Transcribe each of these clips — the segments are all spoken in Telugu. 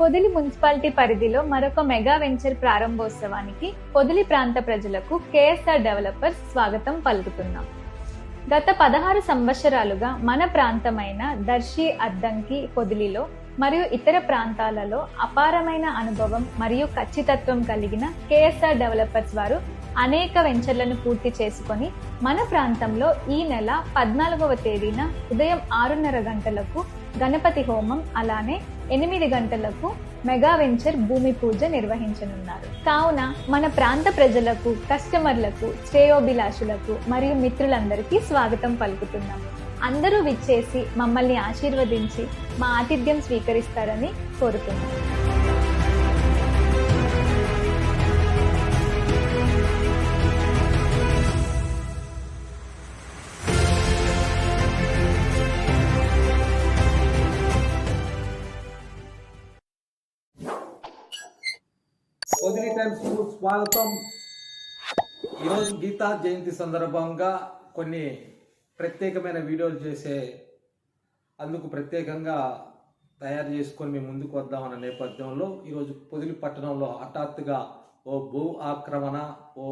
పొదిలి మున్సిపాలిటీ పరిధిలో మరొక మెగా వెంచర్ ప్రారంభోత్సవానికి పొదిలి ప్రాంత ప్రజలకు కేఎస్ఆర్ డెవలపర్స్ స్వాగతం పలుకుతున్నాం. గత పదహారు సంవత్సరాలుగా మన ప్రాంతమైన దర్శి అద్దంకి పొదిలిలో మరియు ఇతర ప్రాంతాలలో అపారమైన అనుభవం మరియు ఖచ్చితత్వం కలిగిన కేఎస్ఆర్ డెవలపర్స్ వారు అనేక వెంచర్లను పూర్తి చేసుకొని మన ప్రాంతంలో ఈ నెల పద్నాలుగవ తేదీన ఉదయం ఆరున్నర గంటలకు గణపతి హోమం అలానే ఎనిమిది గంటలకు మెగా వెంచర్ భూమి పూజ నిర్వహించనున్నారు. కావున మన ప్రాంత ప్రజలకు కస్టమర్లకు శ్రేయోభిలాషులకు మరియు మిత్రులందరికీ స్వాగతం పలుకుతున్నాం అందరూ విచ్చేసి మమ్మల్ని ఆశీర్వదించి మా ఆతిథ్యం స్వీకరిస్తారని కోరుతున్నాం టైమ్స్కు స్వాగతం. ఈరోజు గీతా జయంతి సందర్భంగా కొన్ని ప్రత్యేకమైన వీడియోలు చేసే అందుకు ప్రత్యేకంగా తయారు చేసుకొని మేము ముందుకు వద్దామన్న నేపథ్యంలో ఈరోజు పొదిలి పట్టణంలో హఠాత్తుగా ఓ భూ ఆక్రమణ ఓ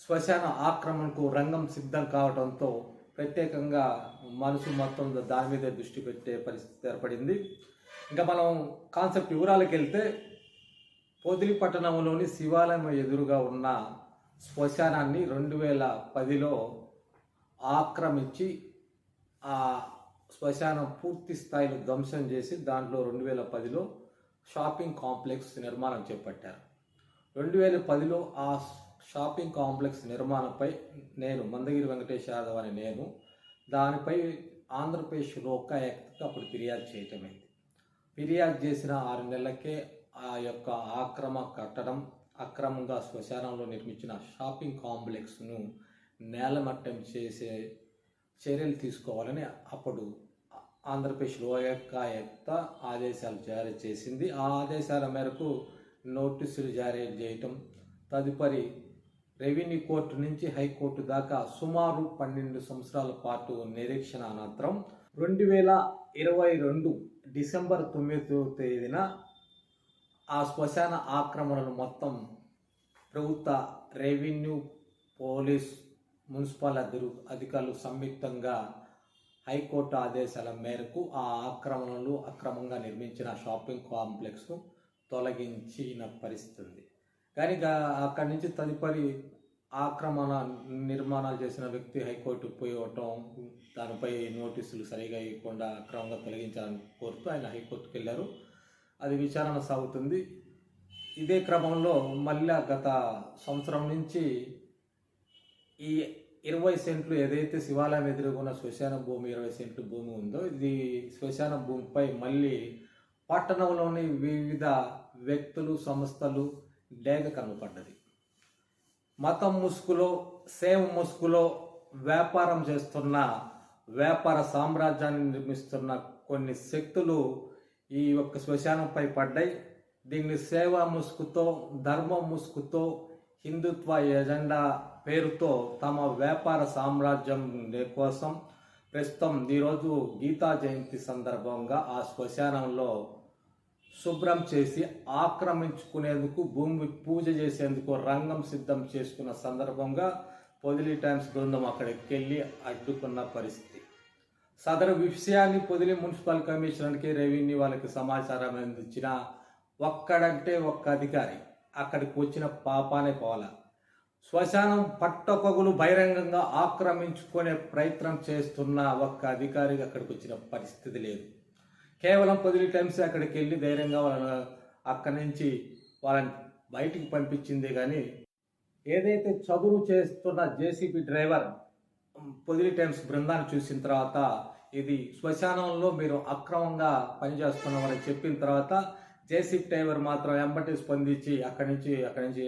శ్మశాన ఆక్రమణకు రంగం సిద్ధం కావడంతో ప్రత్యేకంగా మనసు మొత్తం దాని మీద దృష్టి పెట్టే పరిస్థితి ఏర్పడింది. ఇంకా మనం కాన్సెప్ట్ వివరాలకు వెళ్తే పొదిలి పట్టణంలోని శివాలయం ఎదురుగా ఉన్న శ్మశానాన్ని రెండు వేల పదిలో ఆక్రమించి ఆ శ్మశానం పూర్తి స్థాయిలో ధ్వంసం చేసి దాంట్లో రెండు వేల పదిలో షాపింగ్ కాంప్లెక్స్ నిర్మాణం చేపట్టారు. రెండు వేల పదిలో ఆ షాపింగ్ కాంప్లెక్స్ నిర్మాణంపై నేను మందగిరి వెంకటేష్ యాదవ్ అని నేను దానిపై ఆంధ్రప్రదేశ్ లోకాయుక్తకు అప్పుడు ఫిర్యాదు చేయటమైంది. ఫిర్యాదు చేసిన ఆరు నెలలకే ఆ యొక్క ఆక్రమ కట్టడం అక్రమంగా శ్మశానంలో నిర్మించిన షాపింగ్ కాంప్లెక్స్ను నేలమట్టం చేసే చర్యలు తీసుకోవాలని అప్పుడు ఆంధ్రప్రదేశ్ లోకాయుక్త ఆదేశాలు జారీ చేసింది. ఆ ఆదేశాల మేరకు నోటీసులు జారీ చేయటం తదుపరి రెవెన్యూ కోర్టు నుంచి హైకోర్టు దాకా సుమారు పన్నెండు సంవత్సరాల పాటు నిరీక్షణ అనంతరం రెండు వేల ఇరవై రెండు డిసెంబర్ తొమ్మిదో తేదీన ఆ శ్మశాన ఆక్రమణలు మొత్తం ప్రభుత్వ రెవెన్యూ పోలీస్ మున్సిపల్ అధిరు అధికారులు సంయుక్తంగా హైకోర్టు ఆదేశాల మేరకు ఆ ఆక్రమణలు అక్రమంగా నిర్మించిన షాపింగ్ కాంప్లెక్స్ను తొలగించిన పరిస్థితి ఉంది కానీ అక్కడి నుంచి తదుపరి ఆక్రమణ నిర్మాణాలు చేసిన వ్యక్తి హైకోర్టు పోయవటం దానిపై నోటీసులు సరిగా ఇవ్వకుండా అక్రమంగా తొలగించాలని కోరుతూ ఆయన హైకోర్టుకు వెళ్ళారు అది విచారణ సాగుతుంది. ఇదే క్రమంలో మళ్ళీ గత సంవత్సరం నుంచి ఈ ఇరవై సెంట్లు ఏదైతే శివాలయం ఎదురుగున్న శ్మశాన భూమి ఇరవై సెంట్లు భూమి ఉందో ఇది శ్మశాన భూమిపై మళ్ళీ పట్టణంలోని వివిధ వ్యక్తులు సంస్థలు డేగ కనపడ్డది. మతం ముసుగులో సేవ ముసుగులో వ్యాపారం చేస్తున్న వ్యాపార సామ్రాజ్యాన్ని నిర్మిస్తున్న కొన్ని శక్తులు ఈ యొక్క శ్మశానంపై పడ్డాయి. దీన్ని సేవా ముసుగుతో ధర్మ ముసుగుతో హిందుత్వ ఎజెండా పేరుతో తమ వ్యాపార సామ్రాజ్యం కోసం ప్రస్తుతం ఈరోజు గీతా జయంతి సందర్భంగా ఆ శ్మశానంలో శుభ్రం చేసి ఆక్రమించుకునేందుకు భూమి పూజ చేసేందుకు రంగం సిద్ధం చేసుకున్న సందర్భంగా పొదిలి టైమ్స్ బృందం అక్కడికి వెళ్ళి అడ్డుకున్న పరిస్థితి. సదరు విషయాన్ని పొదిలి మున్సిపల్ కమిషనర్కి రెవెన్యూ వాళ్ళకి సమాచారం అందించిన ఒక్కడంటే ఒక్క అధికారి అక్కడికి వచ్చిన పాపానే పోవాల. శ్మశానం పట్టకొగులు బహిరంగంగా ఆక్రమించుకునే ప్రయత్నం చేస్తున్న ఒక్క అధికారికి అక్కడికి వచ్చిన పరిస్థితి లేదు. కేవలం పొదిలి టైమ్స్ అక్కడికి వెళ్ళి ధైర్యంగా వాళ్ళ అక్కడి నుంచి వాళ్ళని బయటికి పంపించింది కానీ ఏదైతే చదువు చేస్తున్న జేసీబీ డ్రైవర్ పొదిలి టైమ్స్ బృందాన్ని చూసిన తర్వాత ఇది శ్మశానంలో మీరు అక్రమంగా పనిచేస్తున్నామని చెప్పిన తర్వాత జేసీబీ డ్రైవర్ మాత్రం వెంబటి స్పందించి అక్కడి నుంచి అక్కడి నుంచి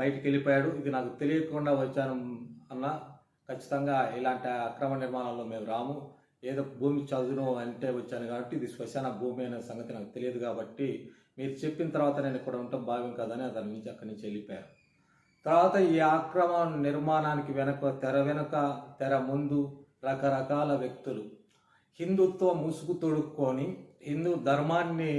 బయటికి వెళ్ళిపోయాడు. ఇది నాకు తెలియకుండా వచ్చాను అన్న ఖచ్చితంగా ఇలాంటి అక్రమ నిర్మాణంలో మేము రాము. ఏదో భూమి చదువును అంటే వచ్చాను కాబట్టి ఇది శ్మశాన భూమి అనే సంగతి నాకు తెలియదు కాబట్టి మీరు చెప్పిన తర్వాత నేను ఇక్కడ ఉండటం భావ్యం కాదని దాని నుంచి అక్కడి నుంచి వెళ్ళిపోయాను. తర్వాత ఈ ఆక్రమ నిర్మాణానికి వెనక తెర వెనుక తెర ముందు రకరకాల వ్యక్తులు. హిందుత్వ ముసుగు తొడుక్కొని హిందూ ధర్మాన్ని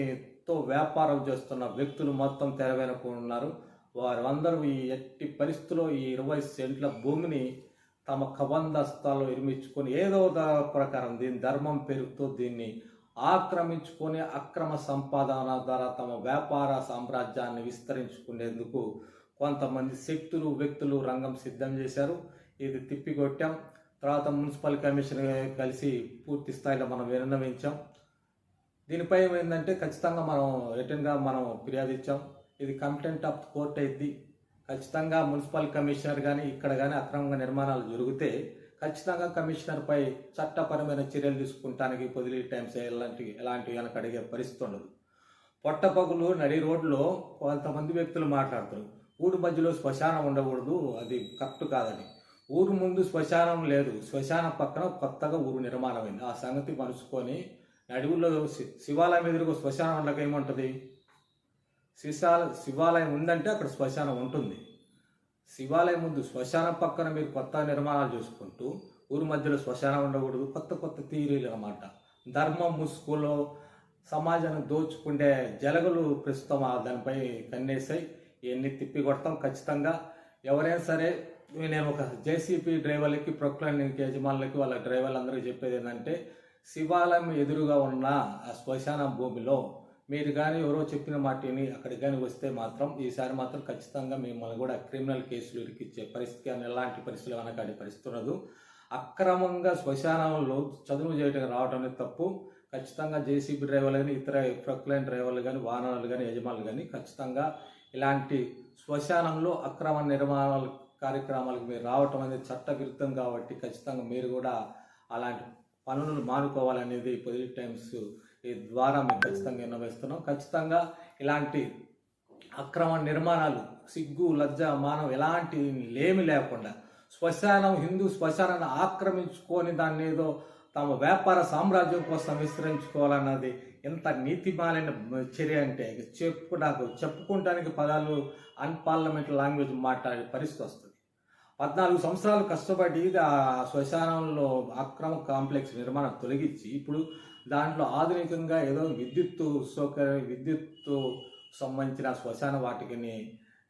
తో వ్యాపారం చేస్తున్న వ్యక్తులు మొత్తం తెర వెనుక ఉన్నారు. వారందరూ ఈ ఎట్టి పరిస్థితుల్లో ఈ ఇరవై సెంట్ల భూమిని తమ కబంధస్తాల్లో నిర్మించుకొని ఏదో ప్రకారం దీని ధర్మం పేరుతో దీన్ని ఆక్రమించుకొని అక్రమ సంపాదన ద్వారా తమ వ్యాపార సామ్రాజ్యాన్ని విస్తరించుకునేందుకు కొంతమంది శక్తులు వ్యక్తులు రంగం సిద్ధం చేశారు. ఇది తిప్పికొట్టాం. తర్వాత మున్సిపల్ కమిషన్ కలిసి పూర్తి స్థాయిలో మనం విన్నవించాం దీనిపై ఏంటంటే ఖచ్చితంగా మనం రిటర్న్గా మనం ఫిర్యాదు ఇచ్చాం. ఇది కంప్లైంట్ ఆఫ్ కోర్ట్ అయింది. ఖచ్చితంగా మున్సిపల్ కమిషనర్ కానీ ఇక్కడ కానీ అక్రమంగా నిర్మాణాలు జరిగితే ఖచ్చితంగా కమిషనర్పై చట్టపరమైన చర్యలు తీసుకుంటానికి పొదిలి టైమ్స్ ఎలాంటి ఎలాంటివి వెనక అడిగే పరిస్థితి ఉండదు. పొట్టపగులు నడి రోడ్లో కొంతమంది వ్యక్తులు మాట్లాడుతారు ఊరు మధ్యలో శ్మశానం ఉండకూడదు అది కరెక్ట్ కాదని ఊరు ముందు శ్మశానం లేదు. శ్మశానం పక్కన కొత్తగా ఊరు నిర్మాణమైంది. ఆ సంగతి మలుచుకొని నడువులో శి- శివాలయం ఎదురుగా శ్మశానం ఉండక ఏముంటుంది? శిశాల శివాలయం ఉందంటే అక్కడ శ్మశానం ఉంటుంది. శివాలయం ముందు శ్మశానం పక్కన మీరు కొత్త నిర్మాణాలు చేసుకుంటూ ఊరు మధ్యలో శ్మశానం ఉండకూడదు. కొత్త కొత్త థీరీలు అన్నమాట. ధర్మం ముసుగులో సమాజాన్ని దోచుకుండే జలగలు ప్రస్తుతం ఆ దానిపై కన్నేసాయి. ఇవన్నీ తిప్పి కొడతాం ఖచ్చితంగా. ఎవరైనా సరే నేను ఒక జేసీపీ డ్రైవర్లకి ప్రొక్లైనింగ్ యజమానులకి వాళ్ళ డ్రైవర్లందరికీ చెప్పేది ఏంటంటే శివాలయం ఎదురుగా ఉన్న ఆ శ్మశాన భూమిలో మీరు కానీ ఎవరో చెప్పిన మాటని అక్కడికి కానీ వస్తే మాత్రం ఈసారి మాత్రం ఖచ్చితంగా మిమ్మల్ని కూడా క్రిమినల్ కేసులు ఇరికిచ్చే పరిస్థితి కానీ ఎలాంటి పరిస్థితులు వెనకాడే పరిస్థితి ఉండదు. అక్రమంగా శ్మశానంలో చదువు చేయడం రావడం అనేది తప్పు. ఖచ్చితంగా జేసీబీ డ్రైవర్లు కానీ ఇతర ప్రొక్లైన్ డ్రైవర్లు కానీ వాహనాలు కానీ యజమానులు కానీ ఖచ్చితంగా ఇలాంటి శ్మశానంలో అక్రమ నిర్మాణాలు కార్యక్రమాలకు మీరు రావటం అనేది చట్టవిరుద్ధం కాబట్టి ఖచ్చితంగా మీరు కూడా అలాంటి పనులను మానుకోవాలనేది పొజిటివ్ టైమ్స్ ఈ ద్వారా మేము ఖచ్చితంగా నిర్ణవేస్తున్నాం ఖచ్చితంగా ఇలాంటి అక్రమ నిర్మాణాలు సిగ్గు లజ్జ మానం ఎలాంటి లేమి లేకుండా శ్మశానం హిందూ శ్మశానాన్ని ఆక్రమించుకొని దాన్ని ఏదో తమ వ్యాపార సామ్రాజ్యం కోసం విస్తరించుకోవాలన్నది ఎంత నీతిమాలైన చర్య అంటే చెప్పు నాకు చెప్పుకోవడానికి పదాలు అన్పార్లమెంట్ లాంగ్వేజ్ మాట్లాడే పరిస్థితి వస్తుంది. పద్నాలుగు సంవత్సరాలు కష్టపడి ఆ శ్మశానంలో అక్రమ కాంప్లెక్స్ నిర్మాణం తొలగించి ఇప్పుడు దాంట్లో ఆధునికంగా ఏదో విద్యుత్తు సౌకర్యం విద్యుత్తు సంబంధించిన శ్మశాన వాటికని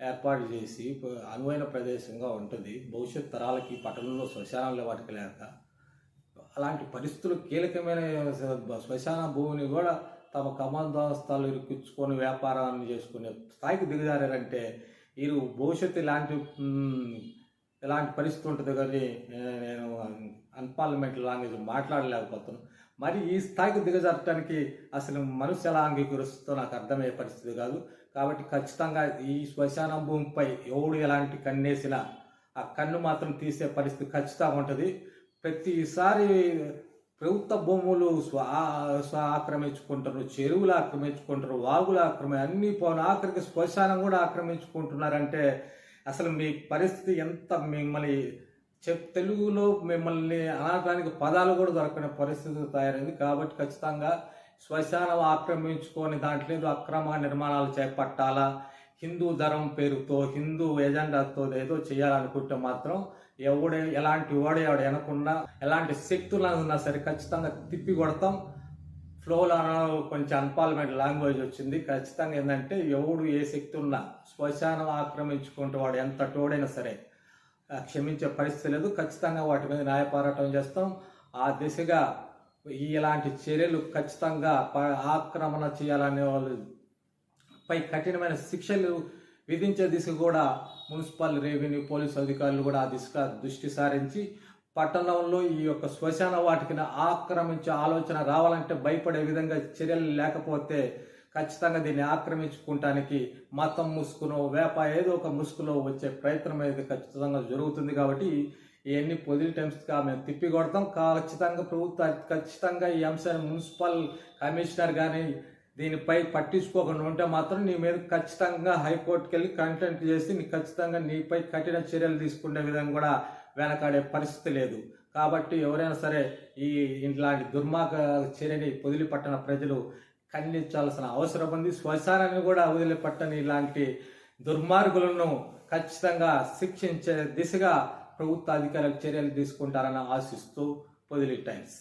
ఏర్పాటు చేసి అనువైన ప్రదేశంగా ఉంటుంది. భవిష్యత్ తరాలకి పట్టణంలో శ్మశానాల వాటికి లేక అలాంటి పరిస్థితులు కీలకమైన శ్మశాన భూమిని కూడా తమ కమాందాస్తాలు ఇరుక్కించుకొని వ్యాపారాన్ని చేసుకునే స్థాయికి దిగజారంటే వీరు భవిష్యత్తు ఇలాంటి ఇలాంటి ఎలాంటి పరిస్థితి ఉంటుంది కానీ నేను అన్పార్లమెంట్ లాంగ్వేజ్ మాట్లాడలేకపోతున్నాను మరి ఈ స్థాయికి దిగజారటానికి అసలు మనసు ఎలా అంగీకరిస్తుందో నాకు అర్థమయ్యే పరిస్థితి కాదు. కాబట్టి ఖచ్చితంగా ఈ శ్మశాన భూమిపై ఎవడు ఎలాంటి కన్నేసినా ఆ కన్ను మాత్రం తీసే పరిస్థితి ఖచ్చితంగా ఉంటుంది. ప్రతిసారి ప్రభుత్వ భూములు స్వ ఆక్రమించుకుంటారు చెరువులు ఆక్రమించుకుంటారు వాగులు ఆక్రమి అన్ని పోను ఆఖరికి శ్మశానం కూడా ఆక్రమించుకుంటున్నారంటే అసలు మీ పరిస్థితి ఎంత మిమ్మల్ని చెప్ తెలుగులో మిమ్మల్ని అనడానికి పదాలు కూడా దొరకని పరిస్థితి తయారైంది. కాబట్టి ఖచ్చితంగా శ్మశానం ఆక్రమించుకొని దాంట్లో ఏదో అక్రమ నిర్మాణాలు చేపట్టాలా? హిందూ ధర్మం పేరుతో హిందూ ఎజెండాతో ఏదో చేయాలనుకుంటే మాత్రం ఎవడే ఎలాంటి వాడే ఎవడు వెనకుండా ఎలాంటి శక్తులు ఉన్నా సరే ఖచ్చితంగా తిప్పి కొడతాం. ఫ్లోలో కొంచెం అన్పార్లమెంట్ లాంగ్వేజ్ వచ్చింది. ఖచ్చితంగా ఏంటంటే ఎవడు ఏ శక్తి ఉన్నా శ్మశానం ఆక్రమించుకుంటే వాడు ఎంత టోడైనా సరే క్షమించే పరిస్థితి లేదు. ఖచ్చితంగా వాటి మీద న్యాయ పోరాటం చేస్తాం. ఆ దిశగా ఈ ఇలాంటి చర్యలు ఖచ్చితంగా ప- ఆక్రమణ చేయాలనే వాళ్ళు పై కఠినమైన శిక్షలు విధించే దిశ కూడా మున్సిపల్ రెవెన్యూ పోలీసు అధికారులు కూడా ఆ దిశగా దృష్టి సారించి పట్టణంలో ఈ యొక్క శ్మశాన వాటికిని ఆక్రమించే ఆలోచన రావాలంటే భయపడే విధంగా చర్యలు లేకపోతే ఖచ్చితంగా దీన్ని ఆక్రమించుకుంటానికి మతం ముసుకునో వేప ఏదో ఒక ముసుగులో వచ్చే ప్రయత్నం అనేది ఖచ్చితంగా జరుగుతుంది కాబట్టి ఇవన్నీ పొజిటివ్ టైమ్స్గా మేము తిప్పి కొడతాం ఖచ్చితంగా ప్రభుత్వ ఖచ్చితంగా ఈ అంశాన్ని మున్సిపల్ కమిషనర్ కానీ దీనిపై పట్టించుకోకుండా ఉంటే మాత్రం నీ మీద ఖచ్చితంగా హైకోర్టుకి వెళ్ళి కంప్లైంట్ చేసి నీ ఖచ్చితంగా నీపై కఠిన చర్యలు తీసుకునే విధంగా కూడా వెనకాడే పరిస్థితి లేదు. కాబట్టి ఎవరైనా సరే ఈ ఇలాంటి దుర్మార్గ చర్యని వదిలిపట్టిన ప్రజలు ఖండించాల్సిన అవసరం ఉంది. శ్మశానాన్ని కూడా వదిలిపట్టని ఇలాంటి దుర్మార్గులను ఖచ్చితంగా శిక్షించే దిశగా ప్రభుత్వ అధికారులు చర్యలు తీసుకుంటారని ఆశిస్తూ పొదిలి టైమ్స్.